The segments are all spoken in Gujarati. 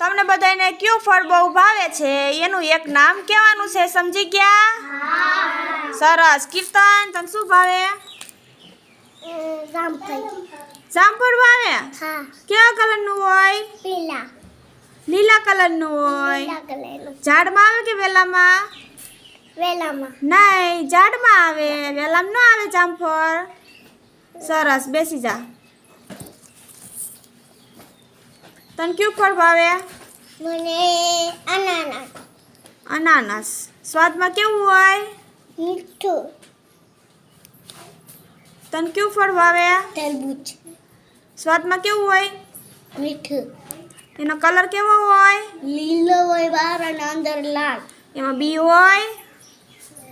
તમને બધાને કયું ફળ બહુ ભાવે છે? એનું એક નામ કહેવાનું છે સમજી ગયા? સરસ. કીર્તન તને શું ભાવે? જામફળ. ભાવે? કેવા કલરનું હોય? લીલા. લીલા કલરનું હોય? ઝાડમાં આવે કે વેલામાં? વેલામાં. નહીં ઝાડમાં આવે. વેલામાં ન આવે જામફળ. સરસ. બેસી જા. તને કયું ફળ ભાવે? મને અનાનસ. અનાનસ. સ્વાદમાં કેવું હોય? મીઠું. તને કયું ફળ ભાવે? તરબૂચ. સ્વાદમાં કેવું હોય? મીઠું. એનો કલર કેવો હોય? લીલો હોય બહાર અને અંદર લાલ. એમાં બી હોય?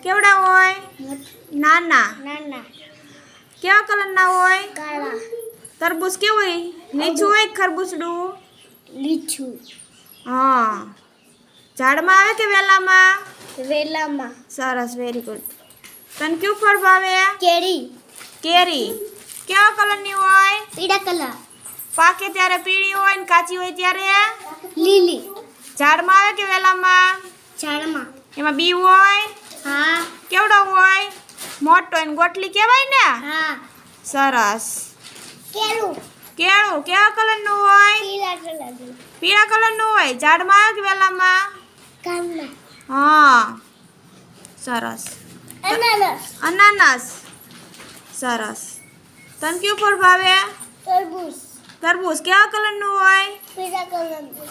કેવડા હોય? નાના. નાના. કેવા કલરના હોય? કાળા. તરબૂચ કેવું હોય? લીચું હોય કે ખરબૂચડું લીચું. હા. ઝાડમાં આવે કે વેલામાં? વેલામાં. સરસ વેરી ગુડ તને કયું ફળ ભાવે? કેરી. કેરી. કેવા કલરની હોય? પીળા કલર. પાકે ત્યારે પીળી હોય ને કાચી હોય ત્યારે? લીલી. ઝાડમાં આવે કે વેલામાં? ઝાડમાં. એમાં બી હોય? હા. કેવડો હોય? મોટો ને ગોટલી કહેવાય ને? હા. સરસ. કેળું. કેળું કેવા કલરનું હોય? પીળા કલરનું. હોય? ઝાડમાં કે વેલામાં? હા. સરસ. અનાનસ સરસ. તને કયું ફળ ભાવે? તરબૂચ. તરબૂચ. કેવા કલરનું હોય? પીળા કલરનું.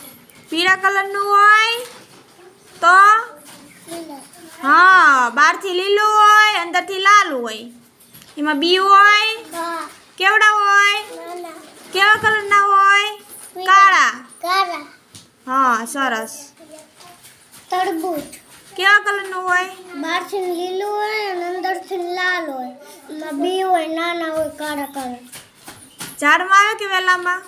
પીળા કલરનું હોય? તો? લીલા. હા. બહારથી લીલું હોય અંદરથી લાલ હોય. એમાં બી હોય? કેવડા હોય? કેવા કલરના હોય? કાળા. કાળા. હા સરસ. તરબૂચ. કેવા કલરનું હોય? બહારથી લીલું હોય અને અંદરથી લાલ હોય. એમાં બી હોય નાના હોય કાળા કાળા ઝાડમાં આવે કે વેલામાં?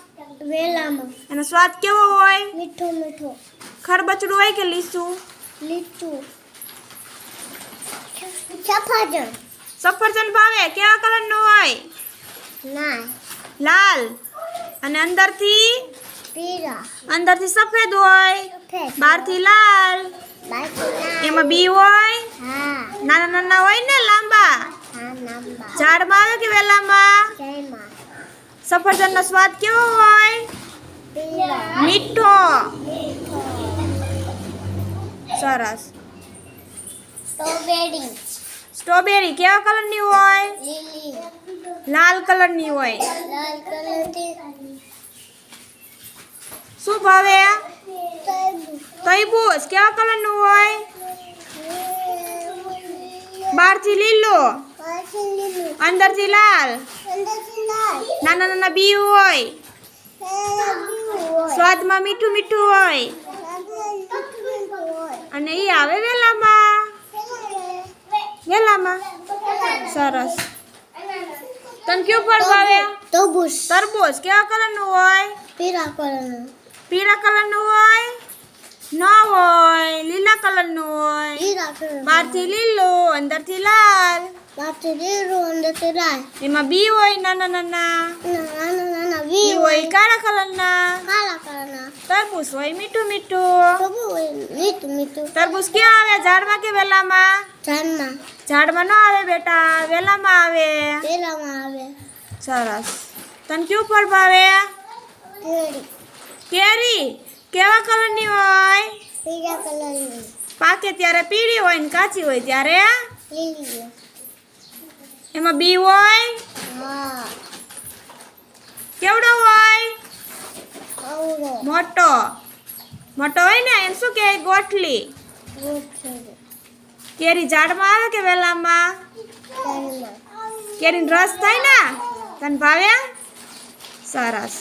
વેલામાં. એનો સ્વાદ કેવો હોય? મીઠું મીઠું. ખરબચડું હોય કે લીસું? લીચું. સફરજન. સફરજન ભાવે. કેવા કલરનું હોય? ના લાલ. અને અંદરથી? પીળા. અંદરથી સફેદ હોય. બહારથી લાલ. એમાં બી હોય? નાના નાના હોય ને લાંબા? ઝાડ લાંબા. ઝાડમાં આવે કે વેલામાં? સફરજનનો સ્વાદ કેવો હોય? મીઠો. સરસ. સ્ટ્રોબેરી સ્ટ્રોબેરી કેવા કલરની હોય? લીલી. કલરની હોય. શું ભાવે? તૈબૂસ કેવા કેવા કલરનું હોય? બહારથી લીલો? અંદરથી લાલ? નાના નાના બી હોય? હોય. સ્વાદમાં મીઠું મીઠું હોય? અને એ આવે વેલામાં? વેલામાં સરસ. તને કયું ફળ ભાવે? તરબૂચ. તરબૂચ. કેવા કલરનું હોય? પીળા કલરનું પીળા કલરનું હોય? ન હોય લીલા કલરનું હોય બહારથી લીલું અંદરથી લાલ પાછી લીલું અંદરથી લાલ એમાં બી હોય નાના નાના નાના નાના બી હોય કાળા કલરના કાળા કલરના તરબૂચ હોય મીઠું મીઠું મીઠું મીઠું તરબૂચ ક્યાં આવે ઝાડમાં કે વેલામાં ઝાડમાં ઝાડમાં ન આવે બેટા વેલામાં આવે વેલામાં આવે સરસ તને કયું ફળ ભાવે કેરી કેરી કેવા કલરની હોય? પીળા કલરની. પાકે ત્યારે પીળી હોય ને કાચી હોય ત્યારે? લીલી એમાં બી હોય? હા. કેવડો હોય? મોટો. મોટો હોય ને? એમ શું કહેવાય? ગોઠલી. કેરી ઝાડમાં આવે કે વેલામાં. કેરીનો રસ થાય ને? તને ભાવે? સરસ.